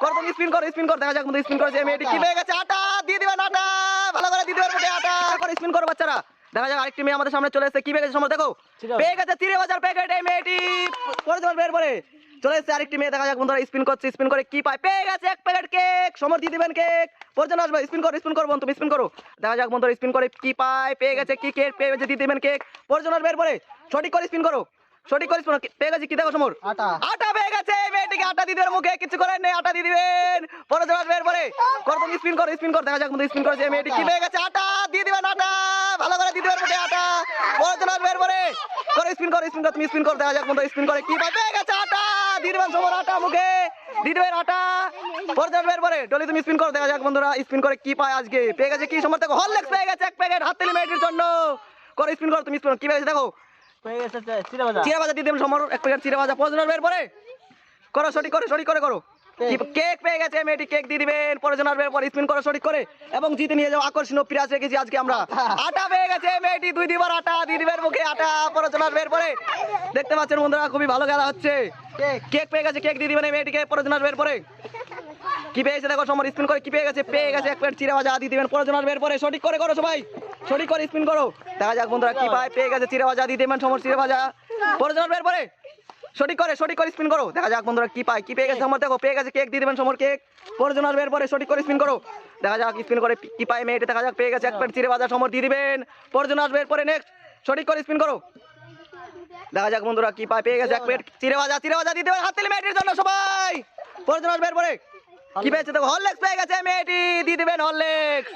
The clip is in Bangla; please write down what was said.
করো তুমি স্পিন করো স্পিন করো দেখা যাক বন্ধু স্পিন করেছে মেয়েটি। কি পেয়ে গেছে? আটা! দিয়ে দিবেন আটা! ভালো করে দিয়ে দিবেন আটা! করে স্পিন করো বাচ্চারা। দেখা যাক আরেকটি মেয়ে আমাদের সামনে চলে এসেছে। কি পেয়ে গেছে সময় দেখো পেয়ে গেছে তিরিশ হাজার প্যাকেট এই মেয়েটি। পরে তোমার বের পরে। চলে এসেছে আরেকটি মেয়ে। দেখা যাক বন্ধুরা স্পিন করছে স্পিন করে কি পায়। পেয়ে গেছে এক প্যাকেট কেক সমর দিয়ে দিবেন কেক পরজন আসবে। স্পিন করো স্পিন করো তুমি স্পিন করো। দেখা যাক বন্ধুরা স্পিন করে কি পায়। পেয়ে গেছে কি কেক পেয়ে গেছে দিয়ে দিবেন কেক আসবে এরপরে সঠিক করে স্পিন করো। সঠিক করে স্পিন পেয়ে গেছে কি দেখো সমর? আটা। আটা পেয়ে গেছে। মেয়েটিকে আটা দেবেন মুখে কিছু করেন নেই আটা দিয়ে দিবেন। পরে জন আসবে এরপরে করো তুমি স্পিন করো স্পিন করো দেখা যাক স্পিন করেছে এই মেয়েটি। কি পেয়ে গেছে? আটা দিয়ে দিবেন আটা। ভালো করে দিয়ে দিবেন মুখে আটা। পরে জন আসবে এরপরে করে স্পিন করো স্পিন করো তুমি স্পিন করো দেখা যাক বন্ধু স্পিন করে কি পায় পেয়ে গেছে আটা। দিয়ে দিবেন সমর আটা মুখে। দিয়ে দিবেন আটা। পরে জন আসবে এরপরে ডলি তুমি স্পিন করো দেখা যাক বন্ধুরা স্পিন করে কি পায় আজকে। পেয়ে গেছে কি সময় দেখো হরলেক্স পেয়ে গেছে এক প্যাকেট হাত তেলি মেয়েটির জন্য। করো স্পিন কর তুমি স্পিন কি পেয়ে গেছে দেখো। পেয়ে গেছে চিরা ভাজা দিয়ে দেবেন সমর এক প্যাকেট চিরা ভাজা পরে জন আসবে এরপরে করো সঠিক করে সঠিক করে করো। কেক। পেয়ে গেছে মেয়েটি কেক দিয়ে দিবেন পরে জন আসবে পরে স্পিন করো সঠিক করে। এবং জিতে নিয়ে যাও আকর্ষণীয় প্রাইজ রেখেছি আজকে আমরা। আটা পেয়ে গেছে মেয়েটি দুই দিবার আটা দিয়ে দিবেন মুখে আটা পরে জন আসবে পরে দেখতে পাচ্ছেন বন্ধুরা খুবই ভালো খেলা হচ্ছে। কেক। পেয়ে গেছে কেক দিয়ে দিবেন মেয়েটিকে পরে জন আসবে পরে কি পেয়েছে দেখো সমর স্পিন করে কি পেয়ে গেছে পেয়ে গেছে এক প্লেট চিরা ভাজা দিয়ে দিবেন পরে জন আসবে পরে সঠিক করে করো সবাই সঠিক করে স্পিন করো। দেখা যাক বন্ধুরা কি পায় পেয়ে গেছে চিরা ভাজা দিয়ে দেবেন সমর চিরা ভাজা। পরে জন আসবে পরে সঠিক করে সঠিক করে স্পিন করো। দেখা যাক বন্ধুরা কি পায়, কি পেয়ে গেছে সমর দেখো, পেয়ে গেছে কেক দিয়ে দেবেন সমর কেক পরে জন আসবে পরে সঠিক করে স্পিন করো। দেখা যাক স্পিন করে কি পায় মেয়েটি, দেখা যাক পেয়ে গেছে এক প্লেট চিরা ভাজা সমর, দিয়ে দিবেন। পরে জন আসবে পরে নেক্সট সঠিক করে স্পিন করো। দেখা যাক বন্ধুরা কি পায়, পেয়ে গেছে এক প্লেট চিড়ে ভাজা চিড়ে ভাজা দিতে হবে হাত তেলে মেয়েটির জন্য সবাই। পরে জন আসবে এরপরে। কি পেয়েছে দেখো হরলেক্স পেয়ে গেছে মেয়েটি, দিয়ে দিবেন হরলেক্স